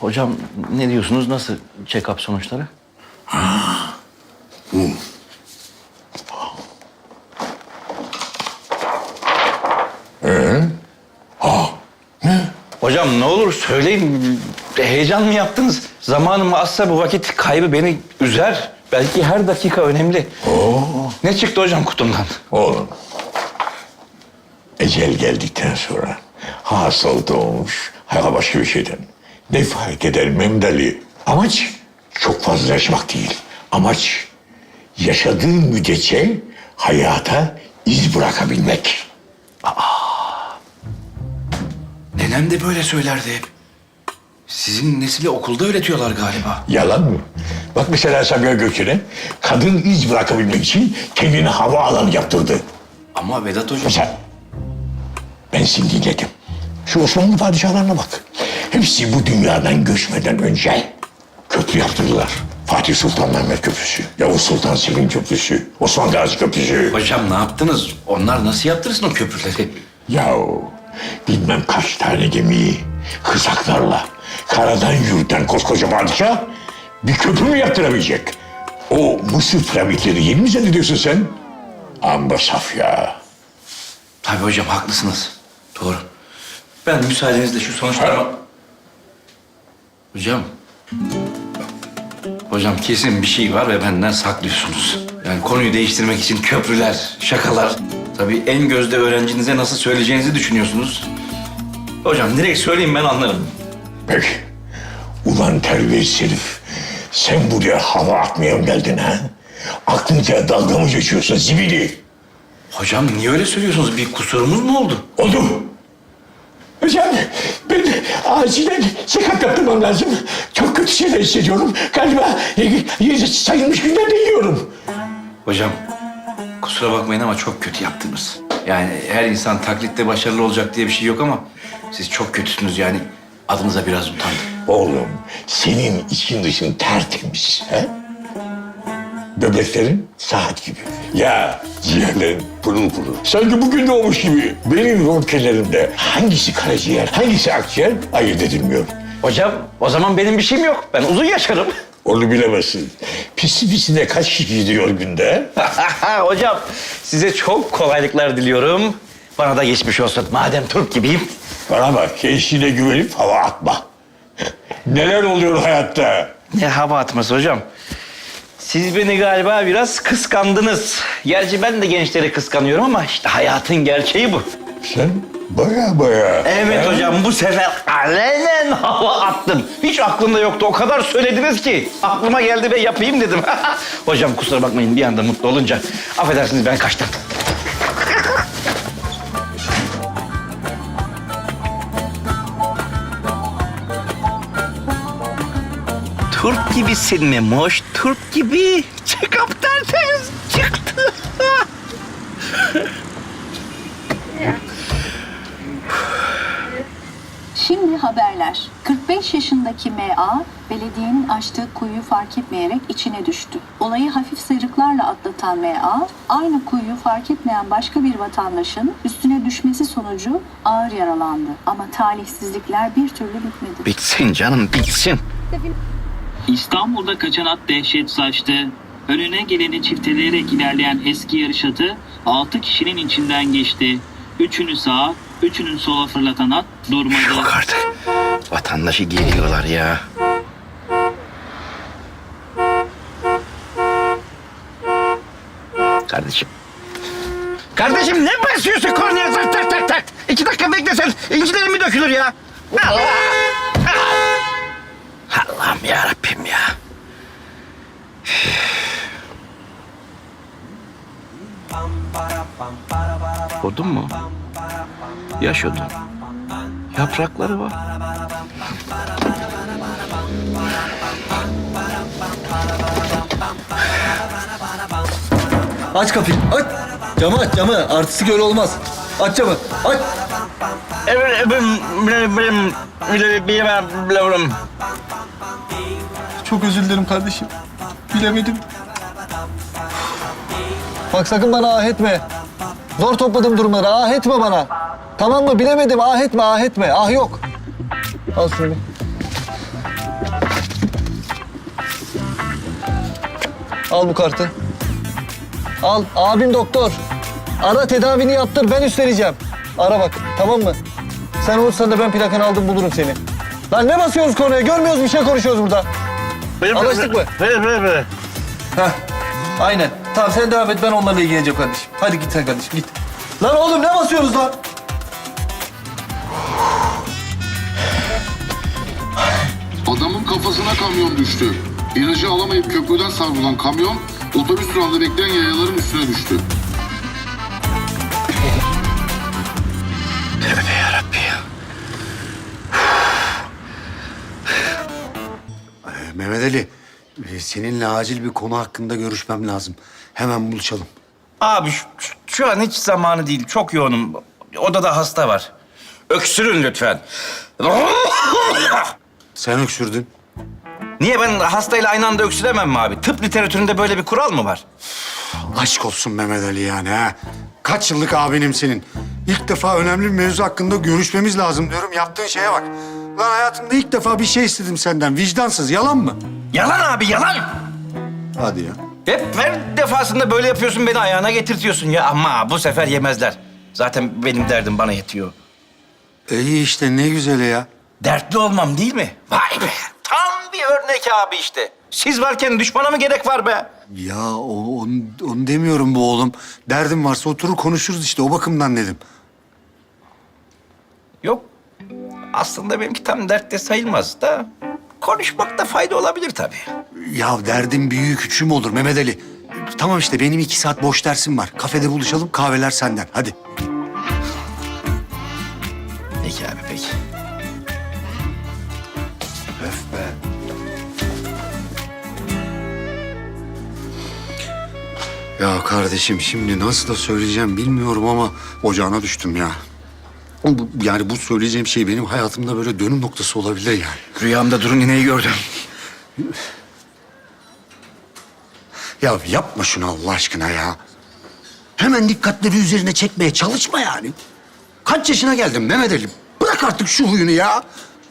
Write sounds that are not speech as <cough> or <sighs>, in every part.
Hocam ne diyorsunuz? Nasıl check-up sonuçları? Hocam ne olur söyleyin. Heyecan mı yaptınız? Zamanımı azsa bu vakit kaybı beni üzer. Belki her dakika önemli. Ne çıktı hocam kutumdan? Oğlum, ecel geldikten sonra hasıl doğmuş, hayal başka bir şeyden. Ne fark eder Memdali? Amaç çok fazla yaşamak değil. Amaç yaşadığın müddetçe hayata iz bırakabilmek. Nenem de böyle söylerdi hep. Sizin nesili okulda öğretiyorlar galiba. Yalan mı? Bak mesela Sabiha Gökçen'e kadın iz bırakabilmek için kendine hava alanı yaptırdı. Ama Vedat hocam... Mesela ben seni dinledim. Şu Osmanlı padişahlarına bak. Hepsi bu dünyadan göçmeden önce köprü yaptırdılar. Fatih Sultan Mehmet Köprüsü, Yavuz Sultan Selim Köprüsü, Osman Gazi Köprüsü. Hocam ne yaptınız? Onlar nasıl yaptırsın o köprüleri? Yahu bilmem kaç tane gemiyi kızaklarla karadan yürüten koskoca padişah bir köprü mü yaptırabilecek? O Mısır piramitleri yeni mi zannediyorsun sen? Amba saf ya. Tabii hocam haklısınız. Doğru. Ben müsaadenizle şu sonuçlarıma... Hocam. Hocam kesin bir şey var ve benden saklıyorsunuz. Yani konuyu değiştirmek için köprüler, şakalar. Tabii en gözde öğrencinize nasıl söyleyeceğinizi düşünüyorsunuz. Hocam direkt söyleyin ben anlarım. Peki. Ulan terbiyesiz herif. Sen buraya hava atmaya mı geldin ha? Aklınca dalga mı geçiyorsun zibidi? Hocam niye öyle söylüyorsunuz? Bir kusurumuz mu oldu? Oldu. Hocam ben acilen check-up yaptırmam lazım. Çok kötü şeyler hissediyorum. Galiba e, sayılmış günlerde yiyorum. Hocam kusura bakmayın ama çok kötü yaptınız. Yani her insan taklitte başarılı olacak diye bir şey yok ama siz çok kötüsünüz yani. Adınıza biraz utandım. Oğlum senin için dışın tertemiz. He? Böbreklerin saat gibi. Ya ciğerlerin pırıl pırıl. Sanki bugün doğmuş gibi. Benim röntgenlerimde hangisi karaciğer, hangisi akciğer ayırt edilmiyor. Hocam o zaman benim bir şeyim yok. Ben uzun yaşarım. <laughs> Onu bilemezsin. Pisi pisine kaç kişi gidiyor günde? <laughs> Hocam size çok kolaylıklar diliyorum. Bana da geçmiş olsun. Madem Türk gibiyim. Bana bak gençliğine güvenip hava atma. Neler oluyor hayatta? Ne hava atması hocam. Siz beni galiba biraz kıskandınız. Gerçi ben de gençleri kıskanıyorum ama işte hayatın gerçeği bu. Sen baya baya... Evet hocam bu sefer alenen hava attım. Hiç aklımda yoktu. O kadar söylediniz ki. Aklıma geldi ve yapayım dedim. <laughs> hocam kusura bakmayın bir anda mutlu olunca. Affedersiniz ben kaçtım. Gibisin Memoş, Türk gibi. Check-up tertemiz çıktı. Şimdi haberler. 45 yaşındaki MA belediyenin açtığı kuyuyu fark etmeyerek içine düştü. Olayı hafif sıyrıklarla atlatan MA aynı kuyuyu fark etmeyen başka bir vatandaşın üstüne düşmesi sonucu ağır yaralandı. Ama talihsizlikler bir türlü bitmedi. Bitsin canım bitsin. İstanbul'da kaçan at dehşet saçtı. Önüne geleni çifteleyerek ilerleyen eski yarış atı 6 kişinin içinden geçti. Üçünü sağa, üçünü sola fırlatan at durmadı. Yok artık. Vatandaşı geliyorlar ya. Kardeşim. Kardeşim ne basıyorsun kornaya tak tak tak tak. İki dakika beklesen incilerin mi dökülür ya? Allah! Allah'ım ya Rabbim ya. Odun mu? Yaş odun. Yaprakları var. Aç kapıyı, aç. Camı aç, camı. Artistik öyle olmaz. Aç camı, aç. Çok özür dilerim kardeşim. Bilemedim. Bak sakın bana ah etme. Zor topladım durumları. Ah etme bana. Tamam mı? Bilemedim. Ah etme, ah etme. Ah yok. Al şunu. Al bu kartı. Al. Abim doktor. Ara tedavini yaptır. Ben üstleneceğim. Ara bak. Tamam mı? Sen olursan da ben plakanı aldım bulurum seni. Lan ne basıyoruz konuya? Görmüyoruz bir şey konuşuyoruz burada. Anlaştık mı? Ver ver ver. Heh, aynen. Tamam sen devam et ben onlarla ilgileneceğim kardeşim. Hadi git sen kardeşim git. Lan oğlum ne basıyoruz lan? Adamın kafasına kamyon düştü. İlacı alamayıp köprüden savrulan kamyon otobüs durağında bekleyen yayaların üstüne düştü. Tövbe Mehmet Ali, e, seninle acil bir konu hakkında görüşmem lazım. Hemen buluşalım. Abi şu, şu an hiç zamanı değil. Çok yoğunum. Odada hasta var. Öksürün lütfen. <laughs> Sen öksürdün. Niye ben hastayla aynı anda öksüremem mi abi? Tıp literatüründe böyle bir kural mı var? Aşk olsun Mehmet Ali yani ha. Kaç yıllık abinim senin. İlk defa önemli bir mevzu hakkında görüşmemiz lazım diyorum. Yaptığın şeye bak. Lan hayatımda ilk defa bir şey istedim senden. Vicdansız, yalan mı? Yalan abi yalan. Hadi ya. Hep her defasında böyle yapıyorsun beni ayağına getirtiyorsun ya. Ama bu sefer yemezler. Zaten benim derdim bana yetiyor. İyi işte ne güzel ya. Dertli olmam değil mi? Vay be. Tam bir örnek abi işte. Siz varken düşmana mı gerek var be? Ya o, onu, onu demiyorum bu oğlum. Derdim varsa oturur konuşuruz işte o bakımdan dedim. Yok. Aslında benimki tam dertte sayılmaz da konuşmakta fayda olabilir tabii. Ya derdim büyüğü küçüğü mü olur Mehmet Ali? Tamam işte benim iki saat boş dersim var. Kafede buluşalım kahveler senden hadi. Peki abi peki. Öf be. Ya kardeşim şimdi nasıl da söyleyeceğim bilmiyorum ama ocağına düştüm ya. Bu, yani bu söyleyeceğim şey benim hayatımda böyle dönüm noktası olabilir yani. Rüyamda durun ineği gördüm. Ya yapma şunu Allah aşkına ya. Hemen dikkatleri üzerine çekmeye çalışma yani. Kaç yaşına geldin Mehmet Ali? Bırak artık şu huyunu ya.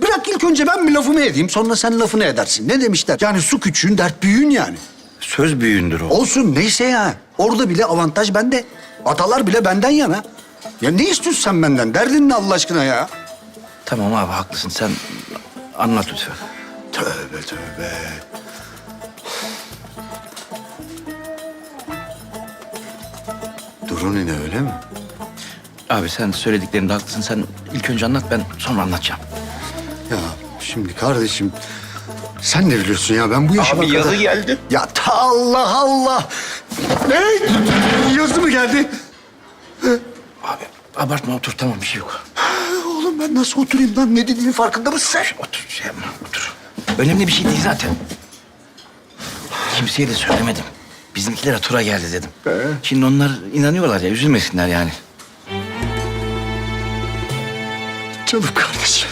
Bırak ilk önce ben bir lafımı edeyim sonra sen lafını edersin. Ne demişler? Yani su küçüğün dert büyüğün yani. Söz büyüğündür o. Olsun neyse ya. Orada bile avantaj bende. Atalar bile benden yana. Ya ne istiyorsun sen benden? Derdin ne Allah aşkına ya? Tamam abi haklısın sen anlat lütfen. Tövbe tövbe. Durun yine öyle mi? Abi sen söylediklerinde haklısın. Sen ilk önce anlat ben sonra anlatacağım. Ya şimdi kardeşim sen de biliyorsun ya ben bu yaşıma Abi kadar... yazı geldi. Ya ta Allah Allah. Ne? Yazı mı geldi? Abartma otur tamam bir şey yok. Oğlum ben nasıl oturayım lan? Ne dediğinin farkında mısın sen? Otur şey yapma otur. Önemli bir şey değil zaten. Kimseye de söylemedim. Bizimkilere tura geldi dedim. Şimdi onlar inanıyorlar ya üzülmesinler yani. Canım kardeşim.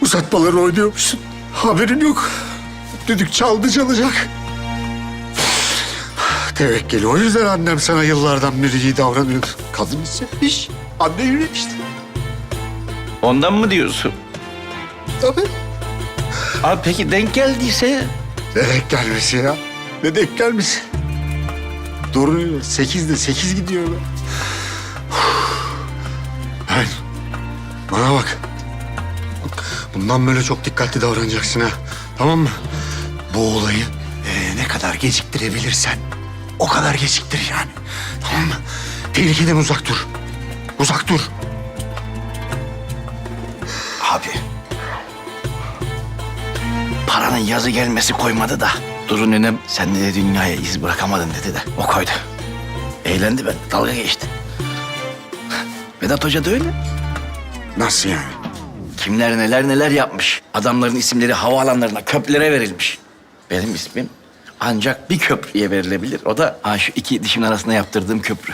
Uzatmaları oynuyormuşsun. Haberin yok. Düdük çaldı çalacak. Tevekkeli. O yüzden annem sana yıllardan beri iyi davranıyordu. Kadın hissetmiş. Anne yüremişti. Ondan mı diyorsun? Tabii. Abi peki denk geldiyse Ne denk gelmesi ya? Ne denk gelmesi? Doğru sekizde sekiz gidiyor be. <sighs> Bana bak. Bundan böyle çok dikkatli davranacaksın ha. Tamam mı? Bu olayı e, ne kadar geciktirebilirsen o kadar geciktir yani. Tamam mı? Tehlikeden uzak dur. Uzak dur. Abi. Paranın yazı gelmesi koymadı da. Durun önem sen de dünyaya iz bırakamadın dedi de. O koydu. Eğlendi ben. Dalga geçti. Vedat Hoca da öyle. Nasıl yani? Kimler neler neler yapmış. Adamların isimleri havaalanlarına, köprülere verilmiş. Benim ismim ancak bir köprüye verilebilir. O da ha, şu iki dişimin arasında yaptırdığım köprü.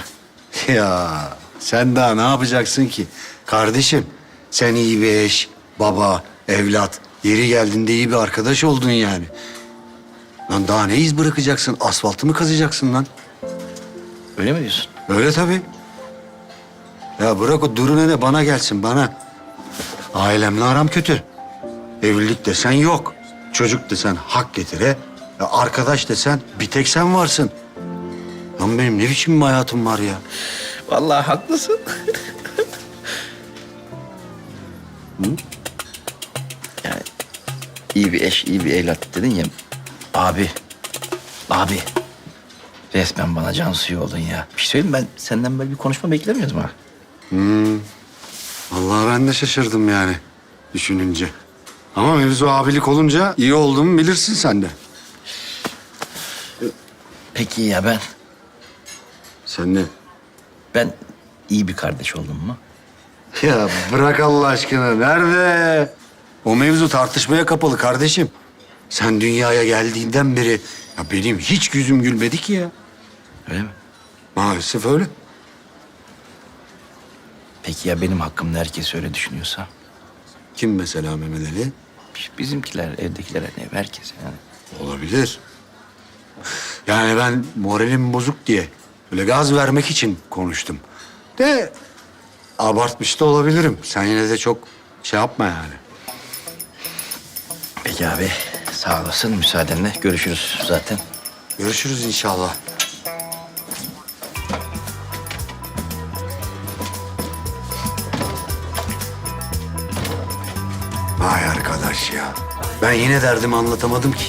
Ya sen daha ne yapacaksın ki? Kardeşim sen iyi bir eş, baba, evlat, yeri geldiğinde iyi bir arkadaş oldun yani. Lan daha ne iz bırakacaksın? Asfaltı mı kazacaksın lan? Öyle mi diyorsun? Öyle tabii. Ya bırak o duru nene bana gelsin bana. Ailemle aram kötü. Evlilik desen yok. Çocuk desen hak getire. Ya arkadaş desen bir tek sen varsın. Lan benim ne biçim bir hayatım var ya. Vallahi haklısın. yani iyi bir eş, iyi bir evlat dedin ya. Abi, abi. Resmen bana can suyu oldun ya. Bir şey söyleyeyim mi? ben senden böyle bir konuşma beklemiyordum ha. Vallahi ben de şaşırdım yani düşününce. Ama mevzu abilik olunca iyi olduğumu bilirsin sen de. Peki ya ben? Sen ne? Ben iyi bir kardeş oldum mu? Ya bırak Allah aşkına. Nerede? O mevzu tartışmaya kapalı kardeşim. Sen dünyaya geldiğinden beri ya benim hiç yüzüm gülmedi ki ya. Öyle mi? Maalesef öyle. Peki ya benim hakkımda herkes öyle düşünüyorsa? Kim mesela Mehmet Ali? Bizimkiler, evdekiler, hani herkes yani. Olabilir. Yani ben moralim bozuk diye böyle gaz vermek için konuştum. De abartmış da olabilirim. Sen yine de çok şey yapma yani. Peki abi, sağ olasın. Müsaadenle görüşürüz zaten. Görüşürüz inşallah. Vay arkadaş ya. Ben yine derdimi anlatamadım ki.